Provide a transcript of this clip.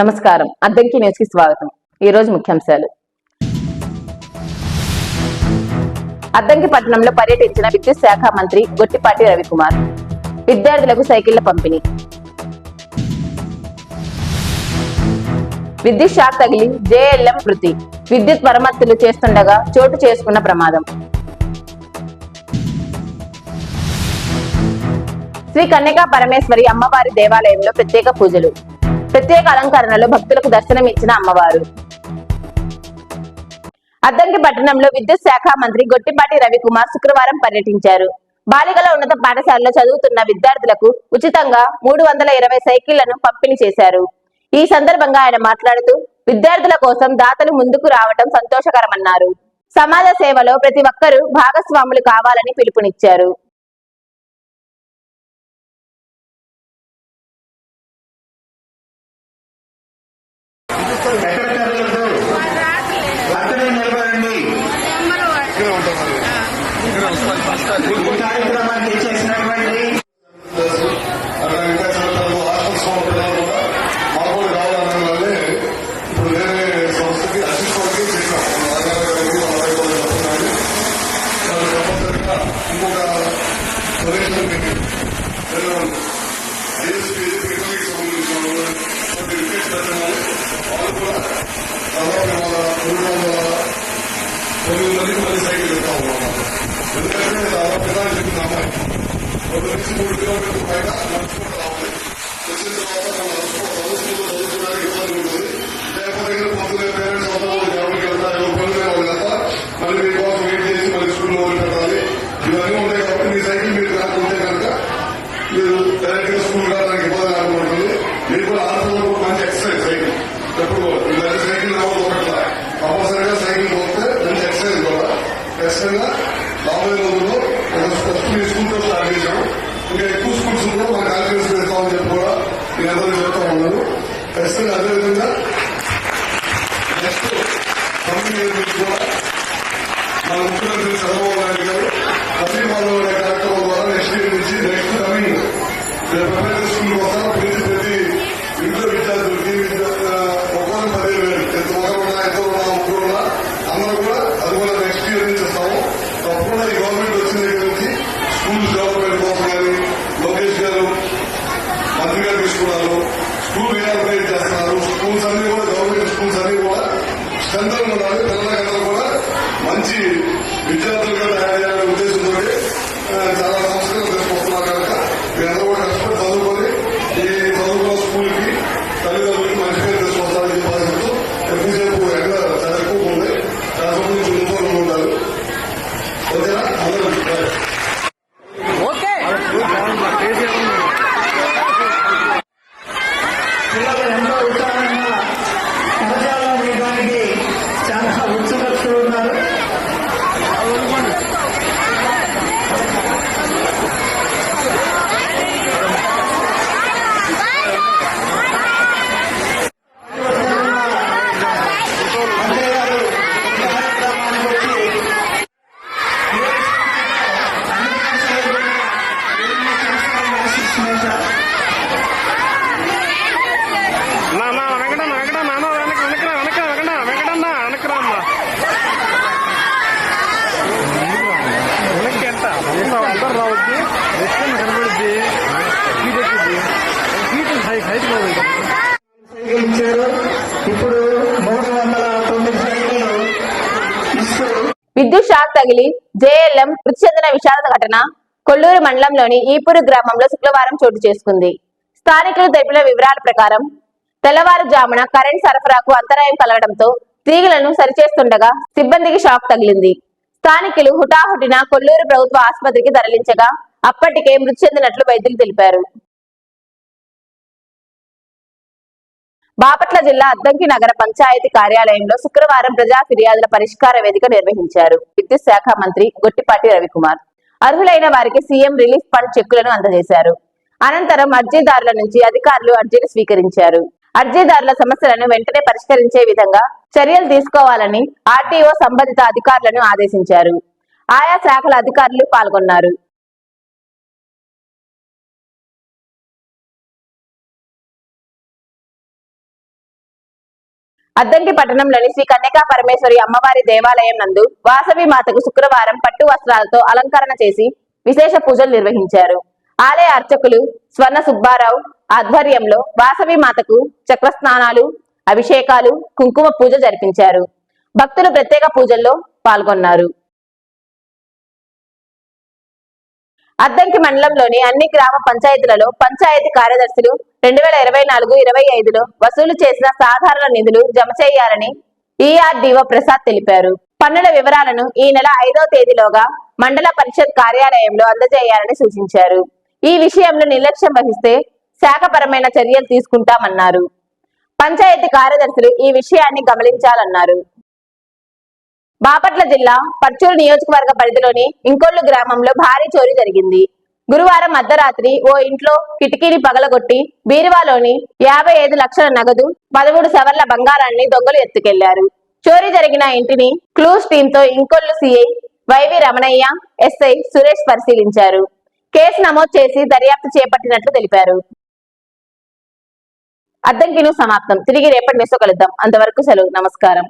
నమస్కారం. అద్దంకి న్యూస్కి స్వాగతం. ఈ రోజు ముఖ్యాంశాలు. అద్దంకి పట్టణంలో పర్యటించిన విద్యుత్ శాఖ మంత్రి గొట్టిపాటి రవికుమార్. విద్యార్థులకు సైకిళ్ళ పంపిణీ. విద్యుత్ షాక్ తగిలి జేఎల్ఎం మృతి విద్యుత్ మరమ్మతులు చేస్తుండగా చోటు చేసుకున్న ప్రమాదం. శ్రీ కన్యకా పరమేశ్వరి అమ్మవారి దేవాలయంలో ప్రత్యేక పూజలు. ప్రత్యేక అలంకరణలో భక్తులకు దర్శనం ఇచ్చిన అమ్మవారు. అద్దంకి పట్టణంలో విద్యుత్ శాఖ మంత్రి గొట్టిపాటి రవికుమార్ శుక్రవారం పర్యటించారు. బాలికల ఉన్నత పాఠశాలలో చదువుతున్న విద్యార్థులకు ఉచితంగా మూడు వందల ఇరవై సైకిళ్ళను పంపిణీ చేశారు. ఈ సందర్భంగా ఆయన మాట్లాడుతూ విద్యార్థుల కోసం దాతలు ముందుకు రావటం సంతోషకరమన్నారు. సమాజ సేవలో ప్రతి ఒక్కరూ భాగస్వాములు కావాలని పిలుపునిచ్చారు. and డైరెక్ట్గా స్కూల్ రావడానికి ఇబ్బంది అనుకుంటుంది. ఉంటుంది మీరు కూడా ఆడపిల్లలు మంచి ఎక్సర్సైజ్ సైకిల్ ఎప్పుడు ఇలాంటి సైకిల్ రావడం ఒకట్లా. కంపల్సరీగా సైకిల్ పోతే మంచి ఎక్సర్సైజ్ కూడా. ఖచ్చితంగా రాబోయే రోజుల్లో ఒక స్కూల్ స్కూల్తో స్టార్ట్ చేశాం ఇంకా ఎక్కువ స్కూల్స్ కూడా మన కాన్ఫిడెన్స్ పెడతామని చెప్పి కూడా నేను అందరూ చెప్తా ఉన్నాను. ఖచ్చితంగా అదేవిధంగా నెక్స్ట్ కంపెనీ కూడా మన ముఖ్యమంత్రి చంద్రబాబు స్కూల్ చేస్తున్నారు స్కూల్స్ అన్ని కూడా గవర్నమెంట్ స్కూల్స్ అన్ని కూడా స్ట్రెంత్ ఉండాలి కూడా మంచి విద్యార్థులు ఇచ్చారు. ఇప్పుడు మూడు వందల తొమ్మిది సైకిళ్ళు విద్యుత్ షాక్ తగిలి జేఎల్ఎం మృతి చెందిన విషాద ఘటన కొల్లూరు మండలంలోని ఈపూరు గ్రామంలో శుక్రవారం చోటు చేసుకుంది. స్థానికులు తెలిపిన వివరాల ప్రకారం తెల్లవారుజామున కరెంట్ సరఫరాకు అంతరాయం కలగడంతో తీగలను సరిచేస్తుండగా సిబ్బందికి షాక్ తగిలింది. స్థానికులు హుటాహుటిన కొల్లూరు ప్రభుత్వ ఆసుపత్రికి తరలించగా అప్పటికే మృతి చెందినట్లు వైద్యులు తెలిపారు. బాపట్ల జిల్లా అద్దంకి నగర పంచాయతీ కార్యాలయంలో శుక్రవారం ప్రజా ఫిర్యాదుల పరిష్కార వేదిక నిర్వహించారు. విద్యుత్ శాఖ మంత్రి గొట్టిపాటి రవికుమార్ అర్హులైన వారికి సీఎం రిలీఫ్ ఫండ్ చెక్కులను అందజేశారు. అనంతరం అర్జీదారుల నుంచి అధికారులు అర్జీలు స్వీకరించారు. అర్జీదారుల సమస్యలను వెంటనే పరిష్కరించే విధంగా చర్యలు తీసుకోవాలని ఆర్టీఓ సంబంధిత అధికారులను ఆదేశించారు. ఆయా శాఖల అధికారులు పాల్గొన్నారు. అద్దంకి పట్టణంలోని శ్రీ కన్యకా పరమేశ్వరి అమ్మవారి దేవాలయం నందు వాసవి మాతకు శుక్రవారం పట్టు వస్త్రాలతో అలంకరణ చేసి విశేష పూజలు నిర్వహించారు. ఆలయ అర్చకులు స్వర్ణ సుబ్బారావు ఆధ్వర్యంలో వాసవి మాతకు చక్ర స్నానాలు అభిషేకాలు కుంకుమ పూజ జరిపించారు. భక్తులు ప్రత్యేక పూజల్లో పాల్గొన్నారు. అద్దంకి మండలంలోని అన్ని గ్రామ పంచాయతీలలో పంచాయతీ కార్యదర్శులు రెండు వేల ఇరవై నాలుగు ఇరవై ఐదులో వసూలు చేసిన సాధారణ నిధులు జమ చేయాలని ఈఆర్డీఓ ప్రసాద్ తెలిపారు. పన్నుల వివరాలను ఈ నెల ఐదవ తేదీలోగా మండల పరిషత్ కార్యాలయంలో అందజేయాలని సూచించారు. ఈ విషయంలో నిర్లక్ష్యం వహిస్తే శాఖపరమైన చర్యలు తీసుకుంటామన్నారు. పంచాయతీ కార్యదర్శులు ఈ విషయాన్ని గమనించాలన్నారు. బాపట్ల జిల్లా పర్చూరు నియోజకవర్గ పరిధిలోని ఇంకొల్లు గ్రామంలో భారీ చోరీ జరిగింది. గురువారం అర్ధరాత్రి ఓ ఇంట్లో కిటికీని పగలగొట్టి బీరువాలోని యాభై ఐదు లక్షల నగదు పదమూడు సవర్ల బంగారాన్ని దొంగలు ఎత్తుకెళ్ళారు. చోరీ జరిగిన ఇంటిని clues టీమ్తో Inkollu CI Y V Ramanaiah SI Suresh పరిశీలించారు. కేసు నమోదు చేసి దర్యాప్తు చేపట్టినట్లు తెలిపారు. అద్దంకిను సమాప్తం. తిరిగి రేపటి మెసో కలుద్దాం. అంతవరకు సెలవు. నమస్కారం.